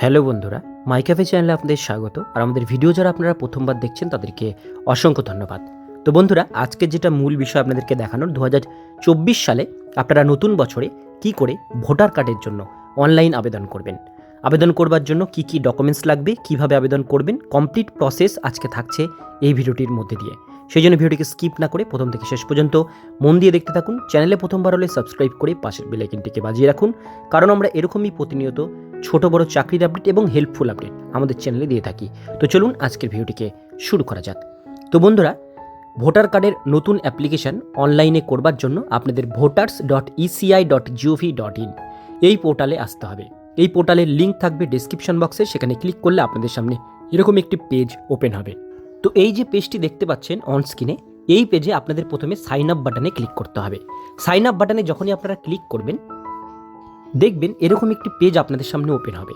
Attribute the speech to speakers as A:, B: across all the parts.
A: Hello বন্ধুরা, মাই চ্যানেলে আপনাদের স্বাগত। আর আমাদের ভিডিও যারা আপনারা প্রথমবার দেখছেন, তাদেরকে অসংখ্য ধন্যবাদ। তো বন্ধুরা, আজকে যেটা মূল বিষয় আপনাদেরকে দেখানোর দু হাজার চব্বিশ সালে আপনারা নতুন বছরে কি করে ভোটার কার্ডের জন্য অনলাইন আবেদন করবেন। আবেদন করবার জন্য কি কি ডকুমেন্টস লাগবে, কীভাবে আবেদন করবেন, কমপ্লিট প্রসেস আজকে থাকছে এই ভিডিওটির মধ্যে দিয়ে। সেই জন্য ভিডিওটিকে স্কিপ না করে প্রথম থেকে শেষ পর্যন্ত মন দিয়ে দেখতে থাকুন। চ্যানেলে প্রথমবার হলে সাবস্ক্রাইব করে পাশের বেলাইকিনটিকে বাজিয়ে রাখুন। কারণ আমরা এরকমই প্রতিনিয়ত ছোট বড় চাকরির আপডেট এবং হেল্পফুল আপডেট আমাদের চ্যানেলে দিয়ে থাকি। তো চলুন আজকের ভিডিওটিকে শুরু করা যাক। তো বন্ধুরা, ভোটার কার্ডের নতুন অ্যাপ্লিকেশন অনলাইনে করবার জন্য আপনাদের voters dot ECI dot gov dot in এই পোর্টালে আসতে হবে। এই পোর্টালের লিঙ্ক থাকবে ডিসক্রিপশন বক্সে সেখানে ক্লিক করলে আপনাদের সামনে এরকম একটি পেজ ওপেন হবে। তো এই যে পেজটি দেখতে পাচ্ছেন অন স্ক্রিনে এই পেজে আপনাদের প্রথমে সাইন আপ বাটনে ক্লিক করতে হবে। সাইন আপ বাটনে যখনই আপনারা ক্লিক করবেন দেখবেন এরকম একটি পেজ আপনাদের সামনে ওপেন হবে।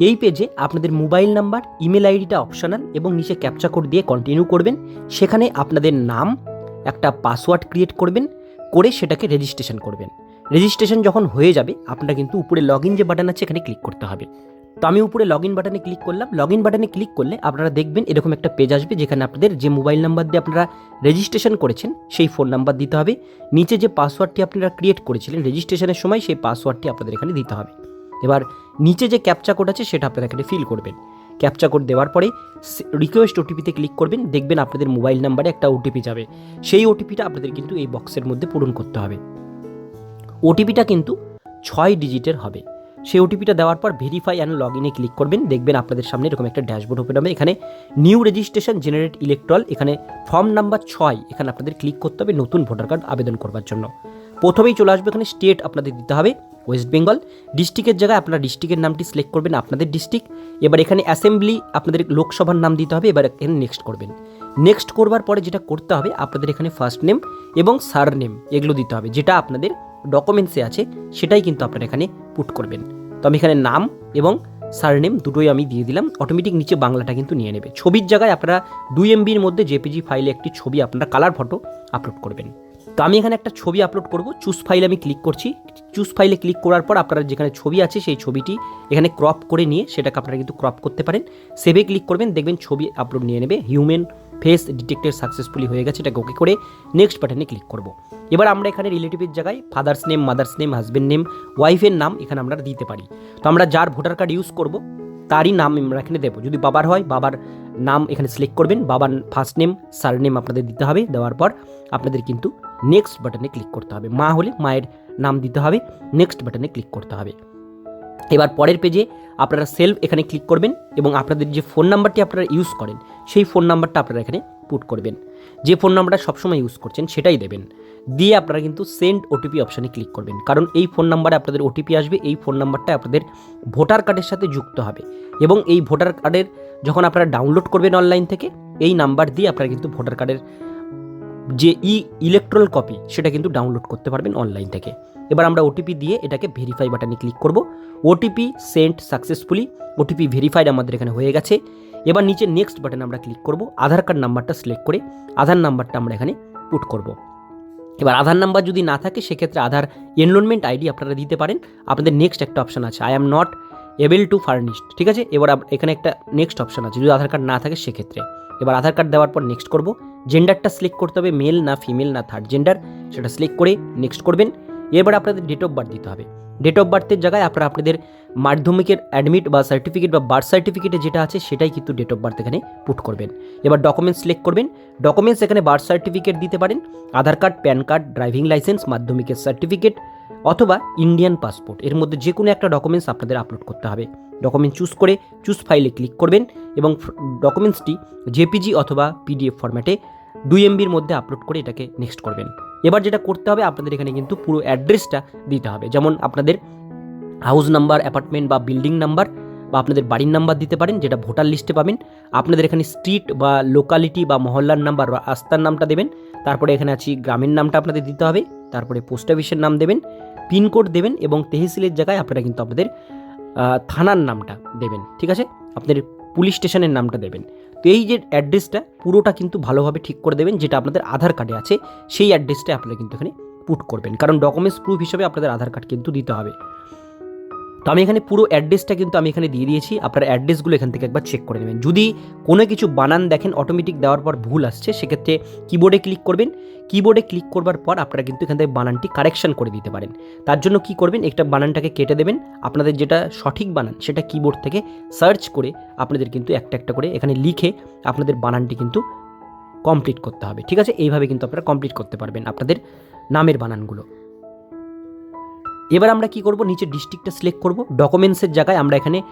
A: এই পেজে আপনাদের মোবাইল নাম্বার ইমেল আইডিটা অপশনাল এবং নিচে ক্যাপচা কোড দিয়ে কন্টিনিউ করবেন। সেখানে আপনাদের নাম, একটা পাসওয়ার্ড ক্রিয়েট করবেন, করে সেটাকে রেজিস্ট্রেশন করবেন। রেজিস্ট্রেশন যখন হয়ে যাবে, আপনারা কিন্তু উপরে লগ ইন যে বাটন আছে, এখানে ক্লিক করতে হবে। তো আমি উপরে লগ ইন বাটনে ক্লিক করলাম। লগ ইন বাটনে ক্লিক করলে আপনারা দেখবেন এরকম একটা পেজ আসবে যেখানে আপনাদের যে মোবাইল নাম্বার দিয়ে আপনারা রেজিস্ট্রেশন করেছেন, সেই ফোন নাম্বার দিতে হবে। নিচে যে পাসওয়ার্ডটি আপনারা ক্রিয়েট করেছিলেন রেজিস্ট্রেশনের সময় সেই পাসওয়ার্ডটি আপনাদের এখানে দিতে হবে। এবার নিচে যে ক্যাপচা কোড আছে, সেটা আপনারা এখানে ফিল করবেন। ক্যাপচা কোড দেওয়ার পরে রিকোয়েস্ট ওটিপিতে ক্লিক করবেন, দেখবেন আপনাদের মোবাইল নাম্বারে একটা ওটিপি যাবে। সেই ওটিপিটা আপনাদের কিন্তু এই বক্সের মধ্যে পূরণ করতে হবে। ওটিপিটা কিন্তু ছয় ডিজিটের হবে। সেই ওটিপিটা দেওয়ার পর ভেরিফাই অ্যান্ড লগ ইনে ক্লিক করবেন। দেখবেন আপনাদের সামনে এরকম একটা ড্যাশবোর্ড ওপেন হবে। এখানে নিউ রেজিস্ট্রেশন জেনারেট ইলেকট্রল এখানে ফর্ম নাম্বার ছয়, এখানে আপনাদের ক্লিক করতে হবে নতুন ভোটার কার্ড আবেদন করবার জন্য। প্রথমেই চলে আসবে এখানে স্টেট আপনাদের দিতে হবে ওয়েস্ট বেঙ্গল ডিস্ট্রিক্টের জায়গায় আপনারা ডিস্ট্রিক্টের নামটি সিলেক্ট করবেন, আপনাদের ডিস্ট্রিক্ট এবার এখানে অ্যাসেম্বলি আপনাদের লোকসভার নাম দিতে হবে, এবার এখানে নেক্সট করবেন। নেক্সট করবার পরে যেটা করতে হবে, আপনাদের এখানে ফার্স্ট নেম এবং সার নেম এগুলো দিতে হবে, যেটা আপনাদের ডকুমেন্টসে আছে, সেটাই কিন্তু আপনারা এখানে পুট করবেন। তো আমি এখানে নাম এবং সারনেম দুটোই আমি দিয়ে দিলাম অটোমেটিক নিচে বাংলাটা কিন্তু নিয়ে নেবে। ছবির জায়গায় আপনারা দুই এমবির মধ্যে জেপিজি ফাইলে একটি ছবি, আপনারা কালার ফটো আপলোড করবেন। তো আমি এখানে একটা ছবি আপলোড করব চুজ ফাইলে আমি ক্লিক করছি। চুজ ফাইলে ক্লিক করার পর আপনারা যেখানে ছবি আছে, সেই ছবিটি এখানে ক্রপ করে নিয়ে, সেটাকে আপনারা কিন্তু ক্রপ করতে পারেন। সেভে ক্লিক করবেন, দেখবেন ছবি আপলোড নিয়ে নেবে হিউম্যান ফেস ডিটেক্টেড সাকসেসফুলি হয়ে গেছে, এটাকে ওকে করে নেক্সট বাটনে ক্লিক করব। এবার আমরা এখানে রিলেটিভের জায়গায় father's name mother's name husband name ওয়াইফের নাম এখানে আমরা দিতে পারি। তো আমরা যার ভোটার কার্ড ইউজ করব, তারই নাম আমরা এখানে দেবো। যদি বাবার হয়, বাবার নাম এখানে সিলেক্ট করবেন, বাবার ফার্স্ট নেম সার নেম আপনাদের দিতে হবে, দেওয়ার পর আপনাদের কিন্তু নেক্সট বাটনে ক্লিক করতে হবে। মা হলে মায়ের নাম দিতে হবে নেক্সট বাটনে ক্লিক করতে হবে। এবার পরের পেজে আপনারা সেলফ এখানে ক্লিক করবেন এবং আপনাদের যে ফোন নাম্বারটি আপনারা ইউজ করেন, সেই ফোন নাম্বারটা আপনারা এখানে পুট করবেন। যে ফোন নাম্বারটা সবসময় ইউজ করছেন, সেটাই দেবেন। দিয়ে আপনারা কিন্তু সেন্ড ওটিপি অপশানে ক্লিক করবেন। কারণ এই ফোন নাম্বারে আপনাদের ওটিপি আসবে, এই ফোন নাম্বারটা আপনাদের ভোটার কার্ডের সাথে যুক্ত হবে। এবং এই ভোটার কার্ডের যখন আপনারা ডাউনলোড করবেন অনলাইন থেকে, এই নাম্বার দিয়ে আপনারা কিন্তু ভোটার কার্ডের যে ই ইলেকট্রাল কপি সেটা কিন্তু ডাউনলোড করতে পারবেন অনলাইন থেকে। এবার আমরা ওটিপি দিয়ে এটাকে ভেরিফাই বাটনে ক্লিক করব। OTP sent successfully OTP verified আমাদের এখানে হয়ে গেছে। এবার নিচে নেক্সট বাটনে আমরা ক্লিক করব, আধার কার্ড নাম্বারটা সিলেক্ট করে আধার নাম্বারটা আমরা এখানে পুট করব। এবার আধার নাম্বার যদি না থাকে, সেক্ষেত্রে আধার এনরোলমেন্ট আইডি আপনারা দিতে পারেন। আপনাদের নেক্সট একটা অপশান আছে I am not able to furnished ঠিক আছে? এবার এখানে একটা নেক্সট অপশান আছে, যদি আধার কার্ড না থাকে সেক্ষেত্রে। এবার আধার কার্ড দেওয়ার পর নেক্সট করব। জেন্ডারটা সিলেক্ট করতে হবে মেল না ফিমেল না থার্ড জেন্ডার সেটা সিলেক্ট করে নেক্সট করবেন। এবার আপনাদের ডেট অফ বার্থ দিতে হবে। ডেট অফ বার্থের জায়গায় আপনারা আপনাদের মাধ্যমিকের অ্যাডমিট বা সার্টিফিকেট বা বার্থ সার্টিফিকেটে যেটা আছে, সেটাই কিন্তু ডেট অফ বার্থ এখানে পুট করবেন। এবার ডকুমেন্টস সিলেক্ট করবেন। ডকুমেন্টস এখানে বার্থ সার্টিফিকেট দিতে পারেন। Aadhaar card PAN card driving licence মাধ্যমিকের সার্টিফিকেট অথবা ইন্ডিয়ান পাসপোর্ট এর মধ্যে যে কোনো একটা ডকুমেন্টস আপনাদের আপলোড করতে হবে। ডকুমেন্ট চুজ করে চুজ ফাইলে ক্লিক করবেন এবং ডকুমেন্টসটি জেপিজি অথবা পিডিএফ ফরম্যাটে দুই এমবির মধ্যে আপলোড করে এটাকে নেক্সট করবেন। এবার যেটা করতে হবে, আপনাদের এখানে কিন্তু পুরো অ্যাড্রেসটা দিতে হবে। যেমন আপনাদের হাউস নাম্বার অ্যাপার্টমেন্ট বা বিল্ডিং নাম্বার বা আপনাদের বাড়ির নাম্বার দিতে পারেন, যেটা ভোটার লিস্টে পাবেন। আপনাদের এখানে স্ট্রিট বা লোকালিটি বা মহল্লার নাম্বার বা আস্তার নামটা দেবেন। তারপরে এখানে আছি, গ্রামের নামটা আপনাদের দিতে হবে। তারপরে পোস্ট অফিসের নাম দেবেন পিনকোড দেবেন এবং তেহসিলের জায়গায় আপনারা কিন্তু আপনাদের থানার নামটা দেবেন। ঠিক আছে? আপনাদের পুলিশ স্টেশনের নামটা দেবেন। তো এই যে অ্যাড্রেসটা পুরোটা কিন্তু ভালোভাবে ঠিক করে দেবেন, যেটা আপনাদের আধার কার্ডে আছে, সেই অ্যাড্রেসটা আপনারা কিন্তু এখানে পুট করবেন। কারণ ডকুমেন্টস প্রুফ হিসাবে আপনাদের আধার কার্ড কিন্তু দিতে হবে। তো আমি এখানে পুরো অ্যাড্রেসটা কিন্তু আমি এখানে দিয়ে দিয়েছি। আপনার অ্যাড্রেসগুলো এখান থেকে একবার চেক করে নেবেন। যদি কোনো কিছু বানান দেখেন অটোমেটিক দেওয়ার পর ভুল আসছে, সেক্ষেত্রে কিবোর্ডে ক্লিক করবেন। কিবোর্ডে ক্লিক করবার পর আপনারা কিন্তু এখান থেকে বানানটি কারেকশন করে দিতে পারেন। তার জন্য কি করবেন, একটা বানানটাকে কেটে দেবেন। আপনাদের যেটা সঠিক বানান, সেটা কিবোর্ড থেকে সার্চ করে আপনাদের কিন্তু একটা একটা করে এখানে লিখে আপনাদের বানানটি কিন্তু কমপ্লিট করতে হবে। ঠিক আছে? এইভাবে কিন্তু আপনারা কমপ্লিট করতে পারবেন আপনাদের নামের বানানগুলো। এবার আমরা কি করব? নিচে ডিস্ট্রিক্টটা সিলেক্ট করব। ডকুমেন্টসের জায়গায় আমরা এখানে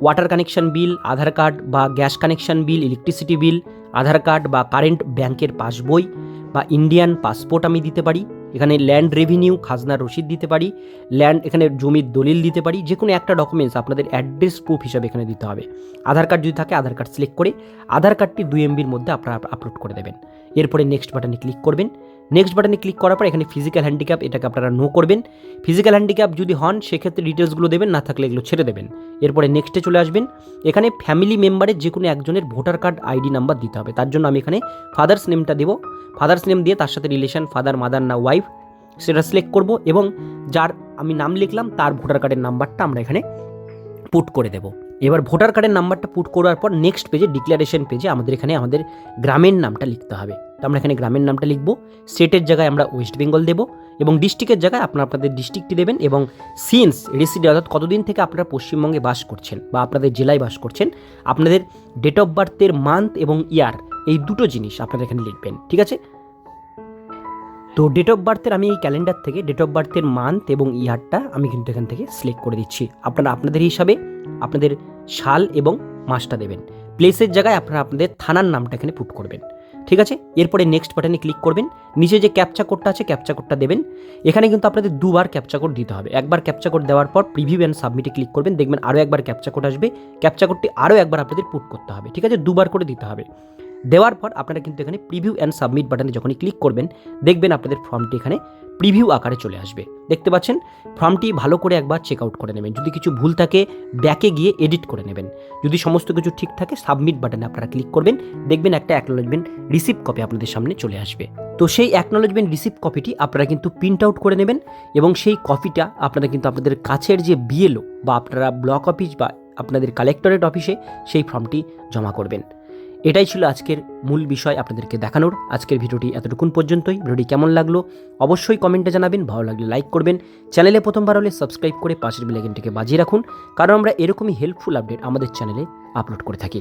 A: water connection bill Aadhaar card বা gas connection bill electricity bill Aadhaar card বা কারেন্ট ব্যাংকের পাসবই বা ইন্ডিয়ান পাসপোর্ট আমি দিতে পারি। এখানে ল্যান্ড রেভিনিউ খাজনার রসিদ দিতে পারি। ল্যান্ড এখানে জমির দলিল দিতে পারি। যে কোনো একটা ডকুমেন্টস আপনাদের অ্যাড্রেস প্রুফ হিসাবে এখানে দিতে হবে। আধার কার্ড যদি থাকে আধার কার্ড সিলেক্ট করে আধার কার্ডটি দুই এমবির মধ্যে আপনারা আপলোড করে দেবেন। এরপরে নেক্সট বাটনে ক্লিক করবেন। নেক্সট বাটনে ক্লিক করার পর এখানে ফিজিক্যাল হ্যান্ডিক্যাপ এটাকে আপনারা নো করবেন। ফিজিক্যাল হ্যান্ডিক্যাপ যদি হন, সেক্ষেত্রে ডিটেলসগুলো দেবেন, না থাকলে এগুলো ছেড়ে দেবেন। এরপরে নেক্সটে চলে আসবেন। এখানে ফ্যামিলি মেম্বারের যে কোনো একজনের ভোটার কার্ড আইডি নাম্বার দিতে হবে। তার জন্য আমি এখানে ফাদার্স নেমটা দেবো। ফাদার্স নেম দিয়ে তার সাথে রিলেশন ফাদার মাদার না ওয়াইফ সেটা সিলেক্ট করব এবং যার আমি নাম লিখলাম, তার ভোটার কার্ডের নাম্বারটা আমরা এখানে পুট করে দেবো। এবার ভোটার কার্ডের নাম্বারটা পুট করার পর নেক্সট পেজে ডিক্লারেশন পেজে আমাদের এখানে আমাদের গ্রামের নামটা লিখতে হবে। তো আমরা এখানে গ্রামের নামটা লিখব স্টেটের জায়গায় আমরা ওয়েস্ট বেঙ্গল দেবো এবং ডিস্ট্রিক্টের জায়গায় আপনারা আপনাদের ডিস্ট্রিক্টটি দেবেন এবং সিন্স রেসিডি অর্থাৎ কতদিন থেকে আপনারা পশ্চিমবঙ্গে বাস করছেন বা আপনাদের জেলায় বাস করছেন, আপনাদের ডেট অফ বার্থের মান্থ এবং ইয়ার এই দুটো জিনিস আপনারা এখানে লিখবেন, ঠিক আছে? তো ডেট অফ বার্থের আমি এই ক্যালেন্ডার থেকে ডেট অফ বার্থের মান্থ এবং ইয়ারটা আমি কিন্তু এখান থেকে সিলেক্ট করে দিচ্ছি। আপনারা আপনাদের হিসাবে আপনাদের সাল এবং মাসটা দেবেন। প্লেসের জায়গায় আপনারা আপনাদের থানার নামটা এখানে পুট করবেন। ঠিক আছে? এরপরে নেক্সট বাটনে ক্লিক করবেন। নিচে যে ক্যাপচা কোডটা আছে ক্যাপচা কোডটা দেবেন। এখানে কিন্তু আপনাদের দুবার ক্যাপচা কোড দিতে হবে। একবার ক্যাপচা কোড দেওয়ার পর প্রিভিউ অ্যান্ড সাবমিটে ক্লিক করবেন। দেখবেন আরও একবার ক্যাপচা কোড আসবে। ক্যাপচা কোডটি আরও একবার আপনাদের পুট করতে হবে। ঠিক আছে? দুবার করে দিতে হবে। দেওয়ার পর আপনারা কিন্তু এখানে প্রিভিউ অ্যান্ড সাবমিট বাটনে যখনই ক্লিক করবেন, দেখবেন আপনাদের ফর্মটি এখানে প্রিভিউ আকারে চলে আসবে। দেখতে পাচ্ছেন? ফর্মটি ভালো করে একবার চেক আউট করে নেবেন। যদি কিছু ভুল থাকে ব্যাকে গিয়ে এডিট করে নেবেন। যদি সমস্ত কিছু ঠিক থাকে সাবমিট বাটনে আপনারা ক্লিক করবেন। দেখবেন একটা অ্যাকনোলেজমেন্ট রিসিভ কপি আপনাদের সামনে চলে আসবে। তো সেই অ্যাকনোলেজমেন্ট রিসিভ কপিটি আপনারা কিন্তু প্রিন্ট আউট করে নেবেন এবং সেই কপিটা আপনারা কিন্তু আপনাদের কাছের যে বিএলও বা আপনারা ব্লক অফিস বা আপনাদের কালেক্টরেট অফিসে সেই ফর্মটি জমা করবেন। এটাই ছিল আজকের মূল বিষয় আপনাদেরকে দেখানোর। আজকের ভিডিওটি এতটুকুন পর্যন্তই। ভিডিওটি কেমন লাগল অবশ্যই কমেন্টে জানাবেন। ভালো লাগলে লাইক করবেন। চ্যানেলে প্রথমবার হলে সাবস্ক্রাইব করে পাশের বেলাইকনটিকে বাজিয়ে রাখুন। কারণ আমরা এরকমই হেল্পফুল আপডেট আমাদের চ্যানেলে আপলোড করে থাকি।